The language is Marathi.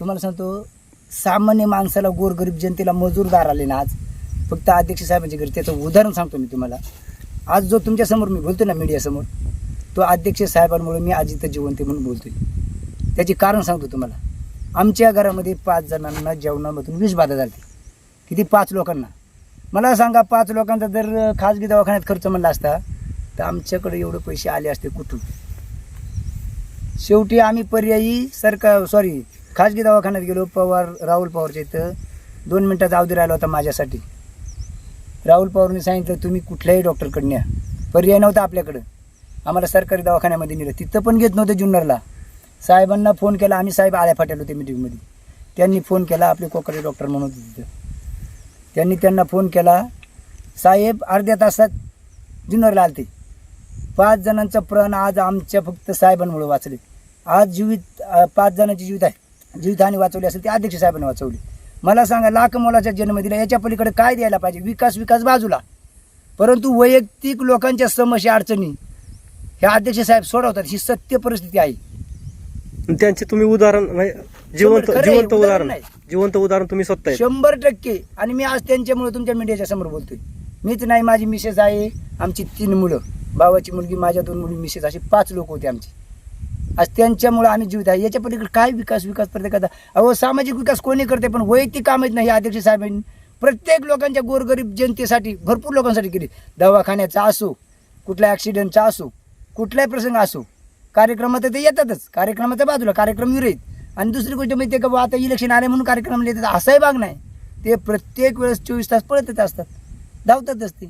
तुम्हाला सांगतो सामान्य माणसाला गोरगरीब जनतेला मजूरदार आले ना आज फक्त अध्यक्ष साहेबांच्या घरी त्याचं उदाहरण सांगतो मी तुम्हाला. आज जो तुमच्यासमोर मी बोलतो ना मीडियासमोर तो अध्यक्ष साहेबांमुळे मी आज इथं जिवंत म्हणून बोलतोय. त्याचे कारण सांगतो तुम्हाला. आमच्या घरामध्ये पाच जणांना जेवणामधून विषबाधा झाली. किती? पाच लोकांना. मला सांगा पाच लोकांचा जर खाजगी दवाखान्यात खर्च म्हणला असता तर आमच्याकडे एवढे पैसे आले असते कुठून? शेवटी आम्ही पर्यायी सरकार सॉरी खाजगी दवाखान्यात गेलो पवार राहुल पवारच्या इथं. दोन मिनटाचा अवधी राहिला होता माझ्यासाठी. राहुल पवारने सांगितलं तुम्ही कुठल्याही डॉक्टरकडून या. पर्याय नव्हता आपल्याकडं. आम्हाला सरकारी दवाखान्यामध्ये नेलं. तिथं पण घेत नव्हतं जुन्नरला. साहेबांना फोन केला. आम्ही साहेब आल्या फाट्याला होते मिटिंगमध्ये त्यांनी फोन केला. आपले कोकडे डॉक्टर म्हणत होते तिथं. त्यांनी त्यांना फोन केला. साहेब अर्ध्या तासात जुन्नरला आलते. पाच जणांचा प्राण आज आमच्या फक्त साहेबांमुळे वाचले आज जीवित पाच जणांची जीवित आहे. जीवितहानी वाचवली असेल ते अध्यक्ष साहेबांनी वाचवली. मला सांगा लाख मोलाचा जन्म दिला याच्या पलीकडे काय द्यायला पाहिजे? विकास विकास बाजूला. परंतु वैयक्तिक लोकांच्या समस्या अडचणी ह्या अध्यक्ष साहेब सोडवतात ही सत्य परिस्थिती आहे. त्यांचे तुम्ही उदाहरण म्हणजे जिवंत जिवंत उदाहरण. जिवंत उदाहरण तुम्ही स्वतः. शंभर टक्के. आणि मी आज त्यांच्यामुळे तुमच्या मीडियाच्या समोर बोलतोय. मीच नाही माझी मिसेस आहे आमची तीन मुलं. भावाची मुलगी माझ्या दोन मुली मिसेस अशी पाच लोक होते आमची. आज त्यांच्यामुळे आम्ही जीवित आहे. याच्या पलीकडे काय विकास विकास प्रत्येकाचा? अहो सामाजिक विकास कोणी करते पण वैयक्तिक काम येत नाही अध्यक्ष साहेबांनी. प्रत्येक लोकांच्या गोरगरीब जनतेसाठी भरपूर लोकांसाठी केली. दवाखान्याचा असो कुठल्या ॲक्सिडेंटचा असो कुठलाही प्रसंग असो कार्यक्रमात ते येतातच. कार्यक्रमाच्या बाजूला कार्यक्रम विरहित. आणि दुसरी गोष्ट माहिती आहे का बुवा, आता इलेक्शन आले म्हणून कार्यक्रम येतात असाही भाग नाही. ते प्रत्येक वेळेस चोवीस तास पळतच असतात. धावतातच ते.